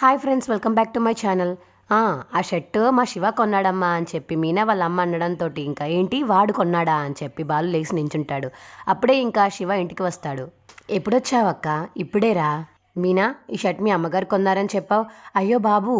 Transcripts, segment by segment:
Hi friends welcome back to my channel. ఆ shirt మా శివ కొన్నాడమ్మా అని చెప్పి మీనా వాళ్ళ అమ్మ అనడంతో ఇంకా ఏంటి వాడు కొన్నాడా అని చెప్పి బాలు లేచి నించుంటాడు. అప్పుడే ఇంకా శివ ఇంటికి వస్తాడు. ఎప్పుడొచ్చావక్క? ఇప్పుడేరా? మీనా ఈ షర్ట్ మీ అమ్మగారు కొన్నారని చెప్పావు? అయ్యో బాబు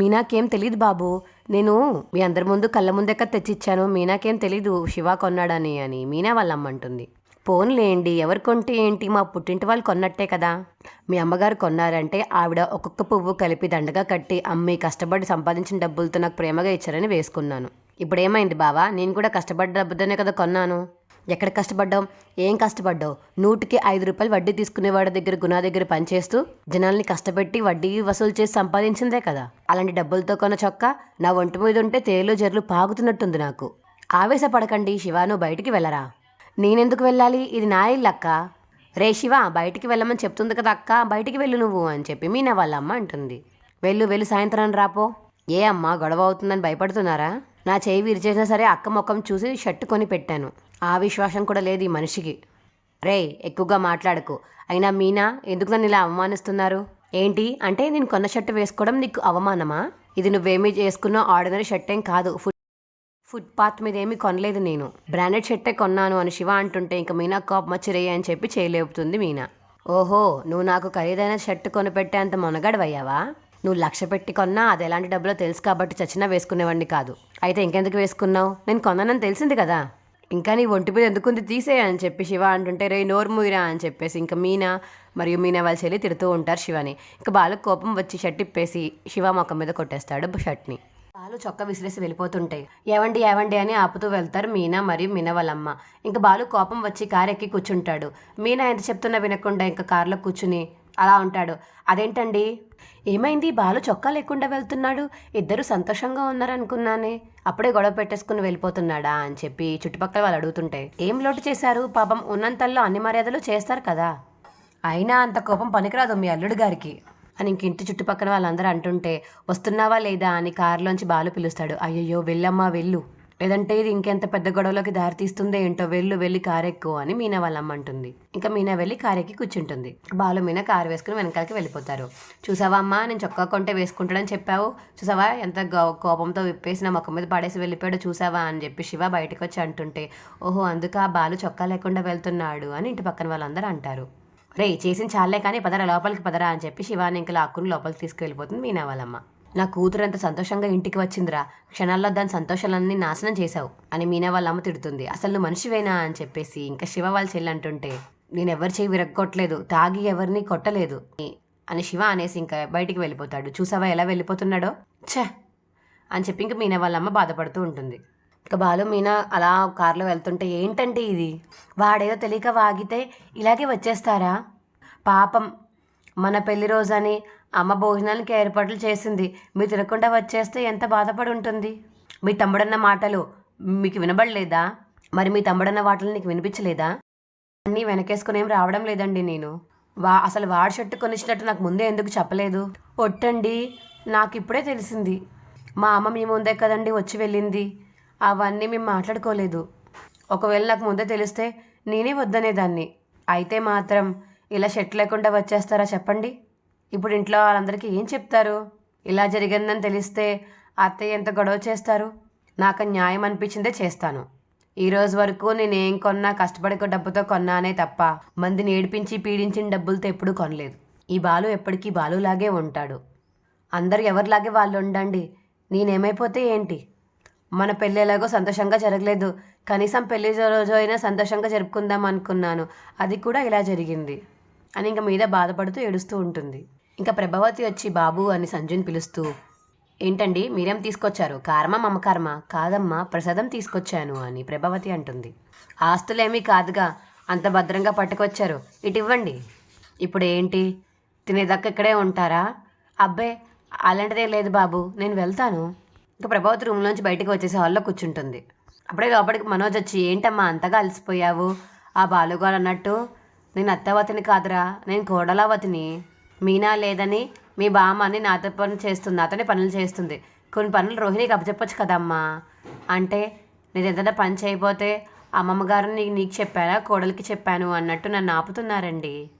మీనాకేం తెలియదు బాబు. నేను మీ అందరి ముందు కళ్ళ ముందెక్క తెచ్చిచ్చాను. మీనాకేం తెలీదు శివ కొన్నాడని అని మీనా వాళ్ళమ్మ అంటుంది. పోన్లేండి ఎవరు కొంటే ఏంటి? మా పుట్టింటి వాళ్ళు కొన్నట్టే కదా. మీ అమ్మగారు కొన్నారంటే ఆవిడ ఒక్కొక్క పువ్వు కలిపి దండగా కట్టి అమ్మి కష్టపడి సంపాదించిన డబ్బులతో నాకు ప్రేమగా ఇచ్చారని వేసుకున్నాను. ఇప్పుడు ఏమైంది బావా? నేను కూడా కష్టపడ్డ డబ్బుతోనే కదా కొన్నాను. ఎక్కడ కష్టపడ్డావు? ఏం కష్టపడ్డావు? నూటికి ఐదు రూపాయలు వడ్డీ తీసుకునేవాడి దగ్గర గుణా దగ్గర పనిచేస్తూ జనాల్ని కష్టపెట్టి వడ్డీ వసూలు చేసి సంపాదించిందే కదా. అలాంటి డబ్బులతో కొన్న చొక్కా నా ఒంటి మీద ఉంటే తేలు జర్లు పాగుతున్నట్టుంది నాకు. ఆవేశపడకండి శివాను బయటికి వెళ్ళరా. నేనెందుకు వెళ్ళాలి? ఇది నా ఇల్లు అక్క. రే శివ బయటికి వెళ్ళమని చెప్తుంది కదా అక్క. బయటికి వెళ్ళు నువ్వు అని చెప్పి మీనా వాళ్ళ అమ్మ అంటుంది. వెళ్ళు వెళ్ళు సాయంత్రం రాపో. ఏ అమ్మ గొడవ అవుతుందని భయపడుతున్నారా? నా చేయి విరిచేసినా సరే అక్క ముఖం చూసి షర్ట్ కొని పెట్టాను. ఆ విశ్వాసం కూడా లేదు ఈ మనిషికి. రే ఎక్కువగా మాట్లాడకు. అయినా మీనా ఎందుకు నన్ను ఇలా అవమానిస్తున్నారు? ఏంటి? అంటే నేను కొన్న షర్ట్ వేసుకోవడం నీకు అవమానమా? ఇది నువ్వేమీ చేసుకున్న ఆర్డినరీ షర్ట్ ఏం కాదు. ఫుట్పాత్ మీద ఏమీ కొనలేదు నేను. బ్రాండెడ్ షర్టే కొన్నాను అని శివ అంటుంటే ఇంకా మీనా కాప్ మచ్చిరే అని చెప్పి చేయలేపుతుంది మీనా. ఓహో నువ్వు నాకు ఖరీదైన షర్ట్ కొనిపెట్టేంత మొనగడవయ్యావా? నువ్వు లక్ష పెట్టి కొన్నా అది ఎలాంటి డబ్బులో తెలుసు కాబట్టి చచ్చినా వేసుకునేవాడిని కాదు. అయితే ఇంకెందుకు వేసుకున్నావు? నేను కొన్నానని తెలిసింది కదా. ఇంకా నీ ఒంటి మీద ఎందుకుంది తీసే అని చెప్పి శివ అంటుంటే రే నోర్మూయిరా అని చెప్పేసి ఇంకా మీనా మరియు మీనా వాళ్ళ చెల్లి తిడుతూ ఉంటారు శివని. ఇంకా బాలకు కోపం వచ్చి షర్ట్ ఇప్పేసి శివ మొక్క మీద కొట్టేస్తాడు షర్ట్ని. బాలు చొక్క విసిరేసి వెళ్ళిపోతుంటాయి ఏవండి ఏవండి అని ఆపుతూ వెళ్తారు మీనా మరియు మీనా వాళ్ళమ్మ ఇంకా బాలు కోపం వచ్చి కారు ఎక్కి కూర్చుంటాడు. మీనా ఎంత చెప్తున్నా వినకుండా ఇంకా కారులో కూర్చుని అలా ఉంటాడు. అదేంటండి? ఏమైంది? బాలు చొక్కా లేకుండా వెళ్తున్నాడు. ఇద్దరు సంతోషంగా ఉన్నారనుకున్నానే. అప్పుడే గొడవ పెట్టేసుకుని వెళ్ళిపోతున్నాడా? అని చెప్పి చుట్టుపక్కల వాళ్ళు అడుగుతుంటే ఏం లోటు చేశారు? పాపం ఉన్నంతల్లో అన్ని మర్యాదలు చేస్తారు కదా. అయినా అంత కోపం పనికిరాదు మీ అల్లుడు గారికి. అని ఇంక ఇంటి చుట్టుపక్కల వాళ్ళందరూ అంటుంటే వస్తున్నావా లేదా? అని కారులోంచి బాలు పిలుస్తాడు. అయ్యయ్యో వెళ్ళమ్మా వెళ్ళు. లేదంటే ఇది ఇంకెంత పెద్ద గొడవలోకి దారి తీస్తుందో ఏంటో వెళ్ళు వెళ్ళి కారెక్కు అని మీనా వాళ్ళమ్మ అంటుంది ఇంకా మీనా వెళ్ళి కారెక్కి కూర్చుంటుంది. బాలు మీనా కారు వేసుకుని వెనకాలకి వెళ్ళిపోతారు. చూసావా అమ్మా నేను చొక్కా కొంటే వేసుకుంటాడని చెప్పావు. చూసావా ఎంత గో- కోపంతో విప్పేసి నా మొక్క మీద పడేసి వెళ్ళిపోయాడు చూసావా? అని చెప్పి శివ బయటకు వచ్చి అంటుంటే ఓహో అందుకు ఆ బాలు చొక్కా లేకుండా వెళ్తున్నాడు అని ఇంటి పక్కన వాళ్ళందరూ అంటారు. రే చేసిన చాలే కానీ పదరా లోపలికి పదరా అని చెప్పి శివాని ఇంకా లాక్కుని లోపలికి తీసుకువెళ్ళిపోతుంది మీనా వాళ్ళమ్మ నా కూతురు ఎంత సంతోషంగా ఇంటికి వచ్చిందిరా. క్షణాల్లో దాని సంతోషాలన్నీ నాశనం చేశావు అని మీనా వాళ్ళ అమ్మ తిడుతుంది. అసలు నువ్వు మనిషివేనా అని చెప్పేసి ఇంకా శివ వాళ్ళ చెల్లి అంటుంటే నేను ఎవరి చేయి విరగొట్టలేదు తాగి ఎవరిని కొట్టలేదు అని శివ అనేసి ఇంకా బయటికి వెళ్ళిపోతాడు. చూసావా ఎలా వెళ్ళిపోతున్నాడో? ఛ! అని చెప్పి ఇంకా మీనా వాళ్ళ అమ్మ బాధపడుతూ ఉంటుంది. ఇక బాలు మీనా అలా కారులో వెళ్తుంటే ఏంటంటే ఇది? వాడేదో తెలియక వాగితే ఇలాగే వచ్చేస్తారా? పాపం మన పెళ్ళి రోజని అమ్మ భోజనానికి ఏర్పాట్లు చేసింది. మీరు తినకుండా వచ్చేస్తే ఎంత బాధపడి ఉంటుంది? మీ తమ్ముడన్న మాటలు మీకు వినబడలేదా? మరి మీ తమ్ముడన్న మాటలు నీకు వినిపించలేదా? అన్నీ వెనకేసుకుని ఏం రావడం లేదండి నేను. వా అసలు వాడు షర్టు కొనిచ్చినట్టు నాకు ముందే ఎందుకు చెప్పలేదు? ఒట్టండి నాకు ఇప్పుడే తెలిసింది. మా అమ్మ మీ ముందే కదండి వచ్చి వెళ్ళింది. అవన్నీ మేము మాట్లాడుకోలేదు. ఒకవేళ నాకు ముందే తెలిస్తే నేనే వద్దనేదాన్ని. అయితే మాత్రం ఇలా షెట్ లేకుండా వచ్చేస్తారా చెప్పండి. ఇప్పుడు ఇంట్లో వాళ్ళందరికీ ఏం చెప్తారు? ఇలా జరిగిందని తెలిస్తే అత్తయ్య ఎంత గొడవ చేస్తారు? నాకు న్యాయం అనిపించిందే చేస్తాను. ఈ రోజు వరకు నేను ఏం కొన్నా కష్టపడి డబ్బుతో కొన్నానే తప్ప మందిని ఏడిపించి పీడించిన డబ్బులతో ఎప్పుడూ కొనలేదు. ఈ బాలు ఎప్పటికీ బాలులాగే ఉంటాడు. అందరూ ఎవరిలాగే వాళ్ళు ఉండండి నేనేమైపోతే ఏంటి? మన పెళ్ళి ఎలాగో సంతోషంగా జరగలేదు. కనీసం పెళ్ళి రోజు అయినా సంతోషంగా జరుపుకుందాం అనుకున్నాను. అది కూడా ఇలా జరిగింది. అని ఇంకా మీద బాధపడుతూ ఏడుస్తూ ఉంటుంది. ఇంకా ప్రభావతి వచ్చి బాబు అని సంజుని పిలుస్తూ ఏంటండి మీరేం తీసుకొచ్చారు? కారమా మమకారమా? కాదమ్మా ప్రసాదం తీసుకొచ్చాను అని ప్రభావతి అంటుంది. ఆస్తులేమీ కాదుగా అంత భద్రంగా పట్టుకొచ్చారు. ఇటు ఇవ్వండి ఇప్పుడు ఏంటి? తినేదాకా ఇక్కడే ఉంటారా? అబ్బే అలాంటిదే లేదు బాబు నేను వెళ్తాను. ఇంకా ప్రభావతి రూమ్లోంచి బయటకు వచ్చేసి హాల్లో కూర్చుంటుంది. అప్పుడే లోపలికి మనోజ్ వచ్చి ఏంటమ్మా అంతగా అలసిపోయావు? ఆ బాలుగాడు అన్నట్టు నేను అత్తవతిని కాదురా నేను కోడలవతిని. మీనా లేదని మీ బామ్మ అని నాతో పని చేస్తుంది నాతోనే పనులు చేస్తుంది. కొన్ని పనులు రోహిణికి అప్పచెప్పచ్చు కదమ్మా. అంటే నేను ఏదైనా పని చేయకపోతే అమ్మమ్మ గారు నీకు నీకు చెప్పానా? కోడలికి చెప్పాను అన్నట్టు నన్ను ఆపుతున్నారండి.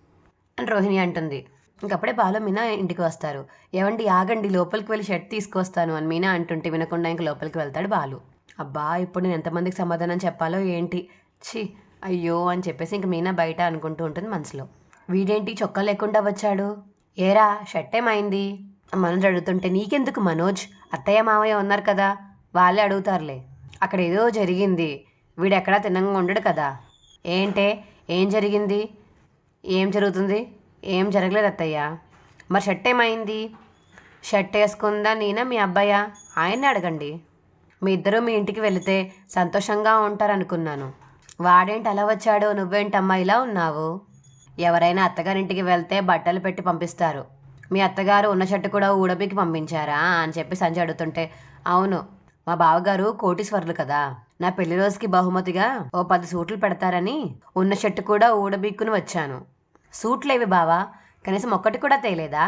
అని రోహిణి అంటుంది. ఇంకప్పుడే బాలు మీనా ఇంటికి వస్తారు. ఏవండి ఆగండి లోపలికి వెళ్ళి షర్ట్ తీసుకొస్తాను అని మీనా అంటుంటే వినకుండా ఇంక లోపలికి వెళ్తాడు బాలు. అబ్బా ఇప్పుడు నేను ఎంతమందికి సమాధానం చెప్పాలో ఏంటి? ఛీ అయ్యో అని చెప్పేసి ఇంక మీనా బయట అనుకుంటూ ఉంటుంది మనసులో. వీడేంటి చొక్కా లేకుండా వచ్చాడు? ఏరా షర్ట్ ఏమైంది మనోజ్ అడుగుతుంటే నీకెందుకు మనోజ్? అత్తయ్య మామయ్య ఉన్నారు కదా వాళ్ళే అడుగుతారులే. అక్కడ ఏదో జరిగింది. వీడెక్కడా తినంగా ఉండడు కదా. ఏంటే ఏం జరిగింది? ఏం జరుగుతుంది? ఏం జరగలేదు అత్తయ్య. మరి షర్ట్ ఏమైంది? షర్ట్ వేసుకుందా నేనా మీ అబ్బాయా? ఆయన్ని అడగండి. మీ ఇద్దరు మీ ఇంటికి వెళితే సంతోషంగా ఉంటారనుకున్నాను. వాడేంటి అలా వచ్చాడు? నువ్వేంటమ్మా ఇలా ఉన్నావు? ఎవరైనా అత్తగారింటికి వెళ్తే బట్టలు పెట్టి పంపిస్తారు. మీ అత్తగారు ఉన్న షర్టు కూడా ఊడబికి పంపించారా అని చెప్పి సంజయ్ అడుగుతుంటే అవును మా బావగారు కోటీశ్వరులు కదా. నా పెళ్ళి రోజుకి బహుమతిగా ఓ పది సూట్లు పెడతారని ఉన్న షర్టు కూడా ఊడబీక్కుని వచ్చాను. సూట్లేవి బావా? కనీసం ఒక్కటి కూడా తేలేదా?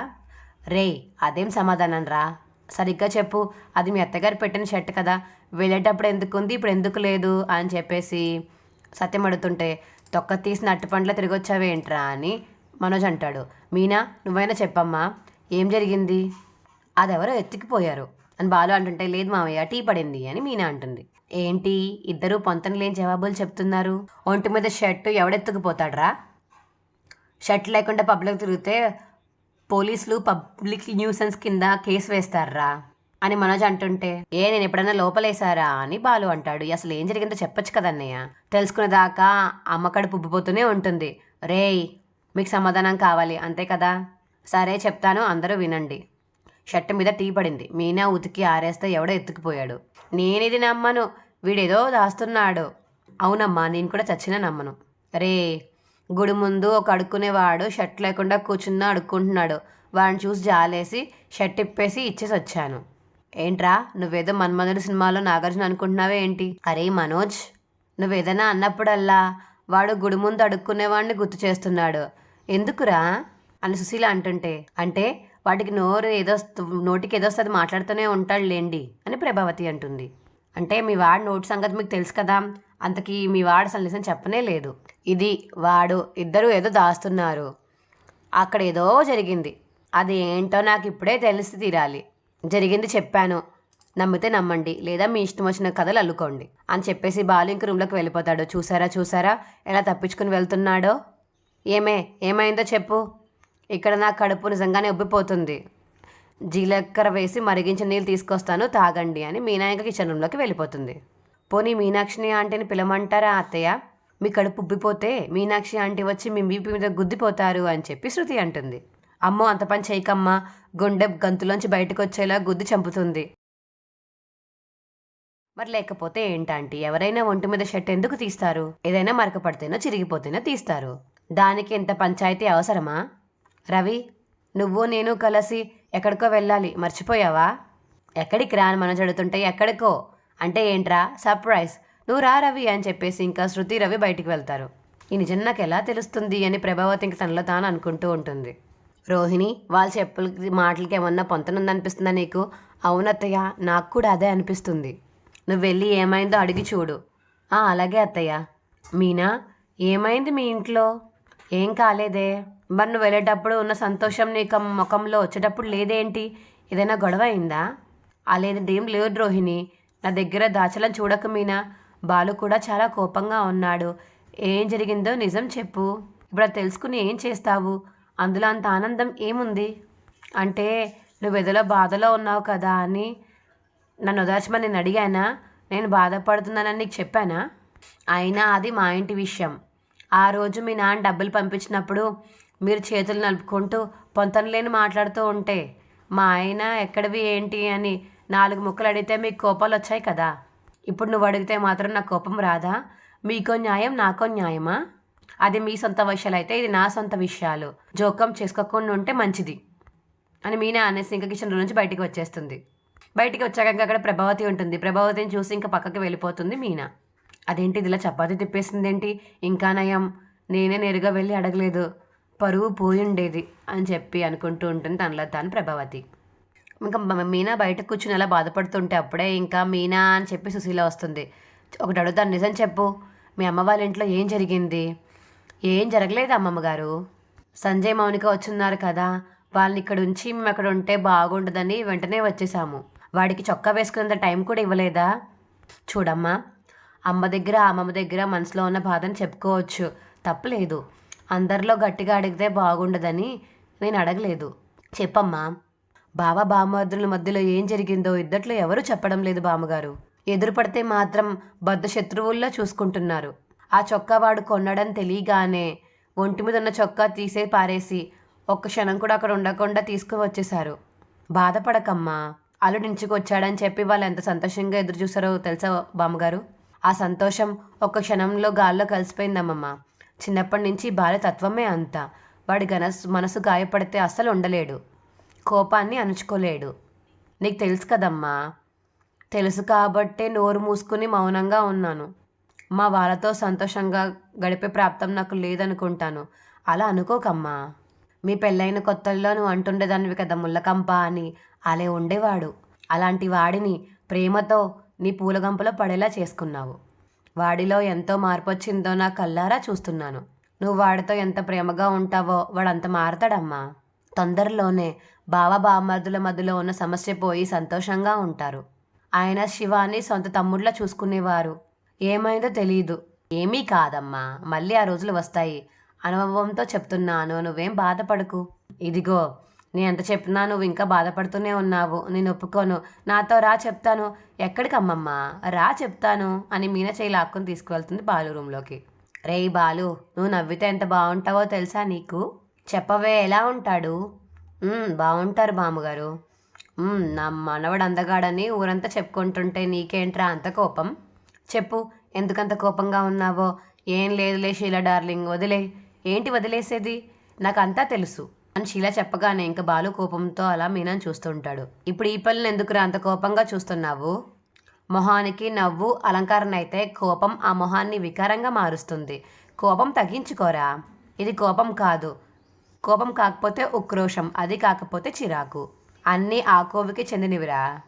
రేయ్ అదేం సమాధానం రా? సరిగ్గా చెప్పు అది మీ అత్తగారు పెట్టిన షర్ట్ కదా. వెళ్ళేటప్పుడు ఎందుకు ఉంది ఇప్పుడు ఎందుకు లేదు అని చెప్పేసి సత్యం అడుగుతుంటే తొక్క తీసిన అట్టుపండ్ల తిరిగొచ్చావేంట్రా అని మనోజ్ అంటాడు. మీనా నువ్వైనా చెప్పమ్మా ఏం జరిగింది? అదెవరో ఎత్తుకుపోయారు అని బాలు అంటుంటే లేదు మామయ్య టీ పడింది అని మీనా అంటుంది. ఏంటి ఇద్దరు పొంతన లేని జవాబులు చెప్తున్నారు? ఒంటి మీద షర్టు ఎవడెత్తుకుపోతాడ్రా? షర్ట్ లేకుండా పబ్లిక్ తిరిగితే పోలీసులు పబ్లిక్ న్యూసెన్స్ కింద కేసు వేస్తారా? అని మనోజ్ అంటుంటే ఏ నేను ఎప్పుడైనా లోపలేసారా అని బాలు అంటాడు. అసలు ఏం జరిగిందో చెప్పొచ్చు కదన్నయ్య తెలుసుకునేదాకా అమ్మ పుబ్బిపోతూనే ఉంటుంది. రేయ్ మీకు సమాధానం కావాలి అంతే కదా? సరే చెప్తాను అందరూ వినండి. షర్ట్ మీద టీ పడింది. మీనా ఉతికి ఆరేస్తే ఎవడో ఎత్తుకుపోయాడు. నేనిది నమ్మను. వీడేదో దాస్తున్నాడు. అవునమ్మా నేను కూడా చచ్చినా నమ్మను. రే గుడి ముందు ఒక అడుక్కునేవాడు షర్ట్ లేకుండా కూర్చున్నా అడుక్కుంటున్నాడు. వాడిని చూసి జాలేసి షర్ట్ ఇప్పేసి ఇచ్చేసి వచ్చాను. ఏంట్రా నువ్వేదో మన్మధుడు సినిమాలో నాగార్జున అనుకుంటున్నావే ఏంటి? అరే మనోజ్ నువ్వేదైనా అన్నప్పుడల్లా వాడు గుడి ముందు అడుక్కునేవాడిని గుర్తు చేస్తున్నాడు. ఎందుకురా? అని సుశీల అంటుంటే అంటే వాటికి నోరు ఏదో నోటికి ఏదో వస్తుంది మాట్లాడుతూనే ఉంటాడు లేండి అని ప్రభావతి అంటుంది. అంటే మీ వాడు నోటి సంగతి మీకు తెలుసు కదా? అంతకీ మీ వాడు అసలు నిజం చెప్పనే లేదు. ఇది వాడు ఇద్దరు ఏదో దాస్తున్నారు. అక్కడ ఏదో జరిగింది. అది ఏంటో నాకు ఇప్పుడే తెలిసి తీరాలి. జరిగింది చెప్పాను. నమ్మితే నమ్మండి. లేదా మీ ఇష్టం వచ్చిన కథలు అల్లుకోండి అని చెప్పేసి బాలు ఇంక రూమ్లోకి వెళ్ళిపోతాడు. చూసారా చూసారా? ఎలా తప్పించుకుని వెళ్తున్నాడో? ఏమే ఏమైందో చెప్పు. ఇక్కడ నా కడుపు నిజంగానే ఉబ్బిపోతుంది. జీలకర్ర వేసి మరిగించిన నీళ్ళు తీసుకొస్తాను. తాగండి అని మీనాయక కిచెన్ రూమ్లోకి వెళ్ళిపోతుంది. పోనీ మీనాక్షిని ఆంటీని పిలమంటారా అత్తయ్య? మీ కడుపు ఉబ్బిపోతే మీనాక్షి ఆంటీ వచ్చి మీ వీపు మీద గుద్దిపోతారు అని చెప్పి శృతి అంటుంది. అమ్మో అంత పని చేయకమ్మా. గుండె గంతులోంచి బయటకు వచ్చేలా గుద్ది చంపుతుంది. మరి లేకపోతే ఏంటంటే ఎవరైనా ఒంటి మీద షర్ట్ ఎందుకు తీస్తారు? ఏదైనా మరకపడితేనో చిరిగిపోతేనో తీస్తారు. దానికి ఇంత పంచాయతీ అవసరమా? రవి నువ్వు నేను కలిసి ఎక్కడికో వెళ్ళాలి. మర్చిపోయావా? ఎక్కడికి రాను మనం చెడుతుంటే ఎక్కడికో? అంటే ఏంట్రా? సర్ప్రైజ్. నువ్వు రా రవి అని చెప్పేసి ఇంకా శృతి రవి బయటికి వెళ్తారు. ఈ నిజం నాకు ఎలా తెలుస్తుంది అని ప్రభావతి ఇంక తనలో తాను అనుకుంటూ ఉంటుంది. రోహిణి వాళ్ళ చెప్పులకి మాటలకి ఏమన్నా పొంతనుందనిపిస్తుందా నీకు? అవునత్తయ్య నాకు కూడా అదే అనిపిస్తుంది. నువ్వు వెళ్ళి ఏమైందో అడిగి చూడు. "ఆ, అలాగే అత్తయ్య. మీనా ఏమైంది మీ ఇంట్లో? ఏం కాలేదే? మరి నువ్వు వెళ్ళేటప్పుడు ఉన్న సంతోషం నీకు ముఖంలో వచ్చేటప్పుడు లేదేంటి? ఏదైనా గొడవ అయిందా? అలేదంటే ఏం లేదు రోహిణి. నా దగ్గర దాచలం చూడక మీనా? బాలు కూడా చాలా కోపంగా ఉన్నాడు. ఏం జరిగిందో నిజం చెప్పు. ఇప్పుడు తెలుసుకుని ఏం చేస్తావు? అందులో అంత ఆనందం ఏముంది? అంటే నువ్వు ఎదలో బాధలో ఉన్నావు కదా అని నన్ను ఉదార్చమని నేను అడిగానా? నేను బాధపడుతున్నానని నీకు చెప్పానా? అయినా అది మా ఇంటి విషయం. ఆ రోజు మీ నాన్న డబ్బులు పంపించినప్పుడు మీరు చేతులు నలుపుకుంటూ పొంతన లేని మాట్లాడుతూ ఉంటే మా ఆయన ఎక్కడివి ఏంటి అని నాలుగు ముక్కలు అడిగితే మీకు కోపాలు వచ్చాయి కదా? ఇప్పుడు నువ్వు అడిగితే మాత్రం నాకు కోపం రాదా? మీకో న్యాయం నాకో న్యాయమా? అది మీ సొంత విషయాలు అయితే ఇది నా సొంత విషయాలు. జోకం చేసుకోకుండా ఉంటే మంచిది. అని మీనా అనేసి ఇంకా కిచెన్ నుంచి బయటికి వచ్చేస్తుంది. బయటికి వచ్చాక అక్కడ ప్రభావతి ఉంటుంది. ప్రభావతిని చూసి ఇంకా పక్కకి వెళ్ళిపోతుంది మీనా. అదేంటి ఇదిలా చపాతి తిప్పేసింది ఏంటి ఇంకా నయం. నేనే నేరుగా వెళ్ళి అడగలేదు. పరువు పోయి ఉండేది అని చెప్పి అనుకుంటూ ఉంటుంది తనలో తాను ప్రభావతి. ఇంకా మీనా బయట కూర్చుని అలా బాధపడుతుంటే అప్పుడే ఇంకా మీనా అని చెప్పి సుశీల వస్తుంది. ఒకటి అడుగుతాను నిజం చెప్పు మీ అమ్మ వాళ్ళ ఇంట్లో ఏం జరిగింది? ఏం జరగలేదు అమ్మమ్మ గారు? సంజయ్ మౌనిక వచ్చున్నారు కదా వాళ్ళని ఇక్కడ ఉంచి మేము అక్కడ ఉంటే బాగుండదని వెంటనే వచ్చేసాము. వాడికి చొక్కా వేసుకునేంత టైం కూడా ఇవ్వలేదా? చూడమ్మా అమ్మ దగ్గర అమ్మమ్మ దగ్గర మనసులో ఉన్న బాధను చెప్పుకోవచ్చు. తప్పలేదు. అందరిలో గట్టిగా అడిగితే బాగుండదని నేను అడగలేదు. చెప్పమ్మా బావ బామ్మర్దుల మధ్యలో ఏం జరిగిందో ఇద్దట్లో ఎవరూ చెప్పడం లేదు బామ్మగారు. ఎదురు పడితే మాత్రం బద్ద శత్రువుల్లో చూసుకుంటున్నారు. ఆ చొక్కా వాడు కొన్నాడని తెలియగానే ఒంటి మీద ఉన్న చొక్కా తీసే పారేసి ఒక్క క్షణం కూడా అక్కడ ఉండకుండా తీసుకుని వచ్చేశారు. బాధపడకమ్మా అల్లుడించుకొచ్చాడని చెప్పి వాళ్ళు ఎంత సంతోషంగా ఎదురు చూసారో తెలుసా బామ్మగారు? ఆ సంతోషం ఒక్క క్షణంలో గాల్లో కలిసిపోయిందమ్మమ్మ. చిన్నప్పటి నుంచి భార్య తత్వమే అంత. వాడి గనస్ మనసు గాయపడితే అస్సలు ఉండలేడు. కోపాన్ని అణుచుకోలేడు. నీకు తెలుసు కదమ్మా తెలుసు కాబట్టే నోరు మూసుకుని మౌనంగా ఉన్నాను. మా వాళ్ళతో సంతోషంగా గడిపే ప్రాప్తం నాకు లేదనుకుంటాను. అలా అనుకోకమ్మా. మీ పెళ్ళైన కొత్తల్లో నువ్వు అంటుండేదానివి కదా ముల్లకంప అని. అలే ఉండేవాడు. అలాంటి వాడిని ప్రేమతో నీ పూలగంపలో పడేలా చేసుకున్నావు. వాడిలో ఎంతో మార్పు వచ్చిందో నా కల్లారా చూస్తున్నాను. నువ్వు వాడితో ఎంత ప్రేమగా ఉంటావో వాడంత మారతాడమ్మా. తొందరలోనే బావ బామర్దుల మధ్యలో ఉన్న సమస్య పోయి సంతోషంగా ఉంటారు. ఆయన శివాని సొంత తమ్ముళ్ళ చూసుకునేవారు. ఏమైందో తెలియదు ఏమీ కాదమ్మా మళ్ళీ ఆ రోజులు వస్తాయి. అనుభవంతో చెప్తున్నాను నువ్వేం బాధపడకు. ఇదిగో నేను ఎంత చెప్పినా నువ్వు ఇంకా బాధపడుతూనే ఉన్నావు. నేను ఒప్పుకోను. నాతో రా చెప్తాను. ఎక్కడికి అమ్మమ్మ రా చెప్తాను అని మీన చేయి లాక్కొని తీసుకువెళ్తుంది బాలు రూమ్లోకి. రేయ్ బాలు నువ్వు నవ్వితే ఎంత బాగుంటావో తెలుసా నీకు? చెప్పవే ఎలా ఉంటాడు బాగుంటారు బామ్మగారు. నా మనవడు అందగాడని ఊరంతా చెప్పుకుంటుంటే నీకేంట్రా అంత కోపం? చెప్పు ఎందుకంత కోపంగా ఉన్నావో? ఏం లేదులే షీలా డార్లింగ్ వదిలే. ఏంటి వదిలేసేది? నాకంతా తెలుసు. అని షీలా చెప్పగానే ఇంకా బాలు కోపంతో అలా మీనాని చూస్తుంటాడు. ఇప్పుడు ఈ పనులు ఎందుకురా అంత కోపంగా చూస్తున్నావు? మొహానికి నవ్వు అలంకరణ అయితే కోపం ఆ మొహాన్ని వికారంగా మారుస్తుంది. కోపం తగ్గించుకోరా. ఇది కోపం కాదు. కోపం కాకపోతే ఉక్రోషం అది కాకపోతే చిరాకు. అన్నీ ఆ కోవికి చెందినవిరా.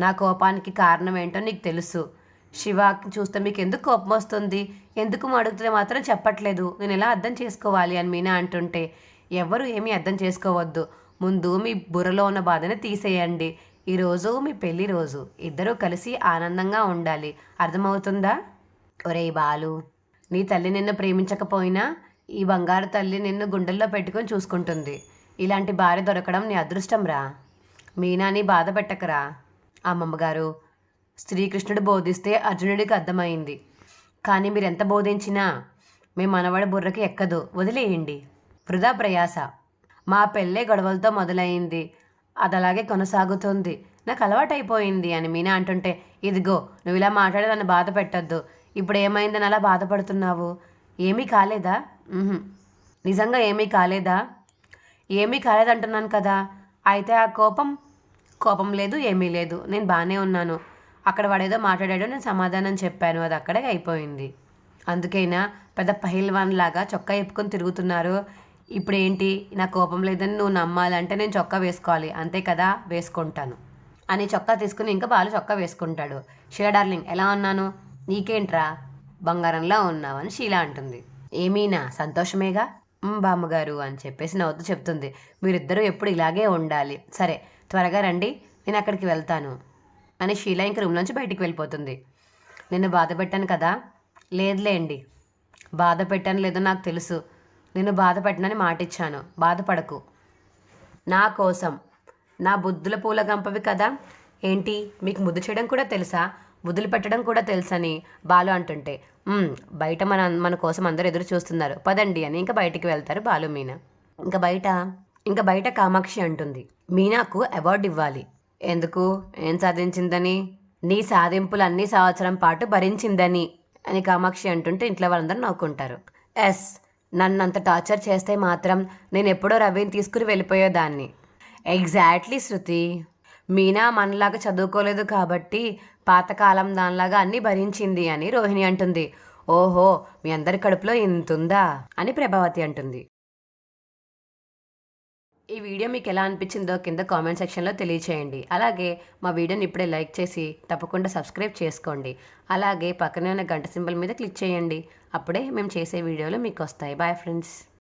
నా కోపానికి కారణం ఏంటో నీకు తెలుసు. శివాకి చూస్తే మీకు ఎందుకు కోపం వస్తుంది? ఎందుకు అడుగుతుంటే మాత్రం చెప్పట్లేదు. నేను ఎలా అర్థం చేసుకోవాలి అని మీనా అంటుంటే ఎవరు ఏమీ అర్థం చేసుకోవద్దు. ముందు మీ బుర్రలో ఉన్న బాధని తీసేయండి. ఈరోజు మీ పెళ్ళి రోజు. ఇద్దరూ కలిసి ఆనందంగా ఉండాలి. అర్థమవుతుందా? ఒరేయ్ బాలు నీ తల్లి నిన్ను ప్రేమించకపోయినా ఈ బంగారు తల్లి నిన్ను గుండెల్లో పెట్టుకొని చూసుకుంటుంది. ఇలాంటి భార్య దొరకడం నీ అదృష్టం రా. మీనాని బాధ పెట్టకరా. అమ్మమ్మగారు శ్రీకృష్ణుడు బోధిస్తే అర్జునుడికి అర్థమైంది. కానీ మీరెంత బోధించినా మీ మనవడి బుర్రకి ఎక్కదు. వదిలేయండి. వృధా ప్రయాస. మా పెళ్ళే గొడవలతో మొదలైంది. అది అలాగే కొనసాగుతుంది. నాకు అలవాటైపోయింది అని మీనా అంటుంటే ఇదిగో నువ్వు ఇలా మాట్లాడి నన్ను బాధ పెట్టద్దు. ఇప్పుడు ఏమైందని అలా బాధపడుతున్నావు? ఏమీ కాలేదా? నిజంగా ఏమీ కాలేదా? ఏమీ కాలేదంటున్నాను కదా. అయితే ఆ కోపం? కోపం లేదు ఏమీ లేదు. నేను బాగానే ఉన్నాను. అక్కడ వాడేదో మాట్లాడాడో నేను సమాధానం చెప్పాను. అది అక్కడే అయిపోయింది. అందుకైనా? పెద్ద పహిల్వాన్ లాగా చొక్కా ఎప్పుకొని తిరుగుతున్నారు. ఇప్పుడు ఏంటి నా కోపం లేదని నువ్వు నమ్మాలంటే నేను చొక్కా వేసుకోవాలి. అంతే కదా? వేసుకుంటాను. అని చొక్కా తీసుకుని ఇంకా బాలు చొక్కా వేసుకుంటాడు. షీలా డార్లింగ్ ఎలా ఉన్నాను? నీకేంట్రా? బంగారంలా ఉన్నావని షీలా అంటుంది. ఏమీనా? సంతోషమేగా? బామ్మగారు అని చెప్పేసి నవ్వుతూ చెప్తుంది. మీరిద్దరూ ఎప్పుడు ఇలాగే ఉండాలి. సరే త్వరగా రండి. నేను అక్కడికి వెళ్తాను అని షీలా ఇంక రూమ్ నుంచి బయటికి వెళ్ళిపోతుంది. నిన్ను బాధ పెట్టాను కదా? లేదులేండి. బాధ పెట్టాను లేదో నాకు తెలుసు. నిన్ను బాధ పెట్టనని మాటిచ్చాను. బాధపడకు. నా కోసం. నా బుద్ధుల పూల గంపవి కదా? ఏంటి? మీకు ముద్దు చేయడం కూడా తెలుసా? ముద్దులు పెట్టడం కూడా తెలుసని బాలు అంటుంటే. బయట మన మన కోసం అందరూ ఎదురు చూస్తున్నారు. పదండి అని ఇంకా బయటికి వెళ్తారు బాలు మీనా. ఇంకా బయట ఇంకా బయట కామాక్షి అంటుంది. మీనాకు అవార్డు ఇవ్వాలి. ఎందుకు? ఏం సాధించిందని? నీ సాధింపులు అన్ని సంవత్సరం పాటు భరించిందని అని కామాక్షి అంటుంటే ఇంట్లో వాళ్ళందరూ నవ్వుకుంటారు. ఎస్ నన్ను అంత టార్చర్ చేస్తే మాత్రం నేను ఎప్పుడో రవిని తీసుకుని వెళ్ళిపోయేదాన్ని. ఎగ్జాక్ట్లీ శృతి. మీనా మనలాగా చదువుకోలేదు కాబట్టి పాతకాలం దానిలాగా అన్నీ భరించింది అని రోహిణి అంటుంది. ఓహో మీ అందరి కడుపులో ఇంతుందా? అని ప్రభావతి అంటుంది. ఈ వీడియో మీకు ఎలా అనిపించిందో కింద కామెంట్ సెక్షన్లో తెలియచేయండి. అలాగే మా వీడియోని ఇప్పుడే లైక్ చేసి తప్పకుండా సబ్స్క్రైబ్ చేసుకోండి. అలాగే పక్కనే ఉన్న గంట సింబల్ మీద క్లిక్ చేయండి. అప్పుడే మేము చేసే వీడియోలు మీకు వస్తాయి. Bye friends.